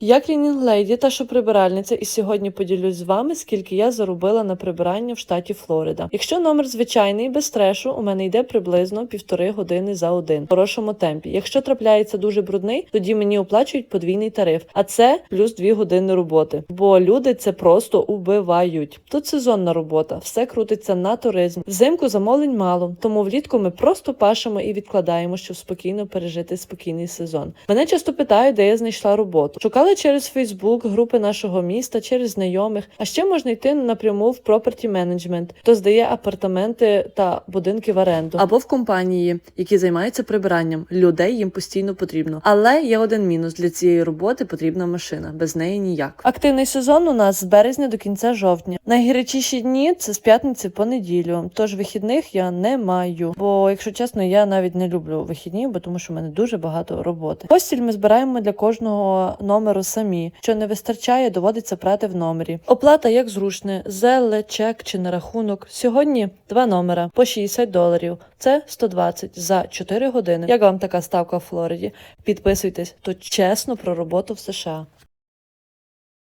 Я клінінг леді та шоприбиральниця, і сьогодні поділюсь з вами, скільки я заробила на прибирання в штаті Флорида. Якщо номер звичайний без трешу, у мене йде приблизно півтори години за один в хорошому темпі. Якщо трапляється дуже брудний, тоді мені оплачують подвійний тариф, а це плюс дві години роботи. Бо люди це просто убивають. Тут сезонна робота, все крутиться на туризм. Взимку замовлень мало, тому влітку ми просто пашемо і відкладаємо, щоб спокійно пережити спокійний сезон. Мене часто питають, де я знайшла роботу. Шукали через Фейсбук, групи нашого міста, через знайомих. А ще можна йти напряму в property management, хто здає апартаменти та будинки в оренду, або в компанії, які займаються прибиранням. Людей їм постійно потрібно. Але є один мінус для цієї роботи потрібна машина. Без неї ніяк. Активний сезон у нас з березня до кінця жовтня. Найгарячіші дні це з п'ятниці по неділю. Тож вихідних я не маю. Бо, якщо чесно, я навіть не люблю вихідні, бо тому що в мене дуже багато роботи. Постіль ми збираємо для кожного номеру самі. Що не вистачає, доводиться прати в номері. Оплата як зручне, зеле, чек чи на рахунок. Сьогодні два номера по 60 доларів. Це 120 за 4 години. Як вам така ставка в Флориді? Підписуйтесь, то чесно про роботу в США.